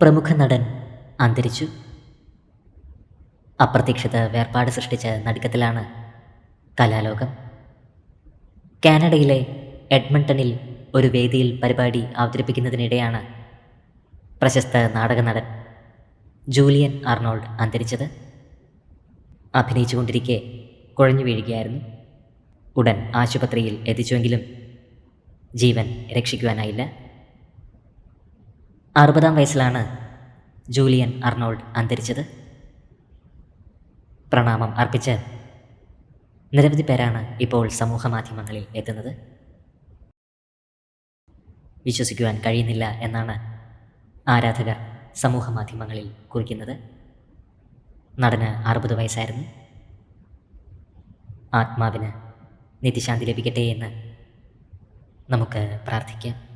പ്രമുഖ നടൻ അന്തരിച്ചു. അപ്രതീക്ഷിത വേർപാട് സൃഷ്ടിച്ച നടുക്കത്തിലാണ് കലാലോകം. കാനഡയിലെ എഡ്മണ്ടണിൽ ഒരു വേദിയിൽ പരിപാടി അവതരിപ്പിക്കുന്നതിനിടെയാണ് പ്രശസ്ത നാടക നടൻ ജൂലിയൻ അർണോൾഡ് അന്തരിച്ചത്. അഭിനയിച്ചുകൊണ്ടിരിക്കെ കുഴഞ്ഞു വീഴുകയായിരുന്നു. ഉടൻ ആശുപത്രിയിൽ എത്തിച്ചുവെങ്കിലും ജീവൻ രക്ഷിക്കുവാനായില്ല. അറുപതാം വയസ്സിലാണ് ജൂലിയൻ അർണോൾഡ് അന്തരിച്ചത്. പ്രണാമം അർപ്പിച്ച് നിരവധി പേരാണ് ഇപ്പോൾ സമൂഹ മാധ്യമങ്ങളിൽ എത്തുന്നത്. വിശ്വസിക്കുവാൻ കഴിയുന്നില്ല എന്നാണ് ആരാധകർ സമൂഹ മാധ്യമങ്ങളിൽ കുറിക്കുന്നത്. നടന് അറുപത് വയസ്സായിരുന്നു. ആത്മാവിന് നിത്യശാന്തി ലഭിക്കട്ടെ എന്ന് നമുക്ക് പ്രാർത്ഥിക്കാം.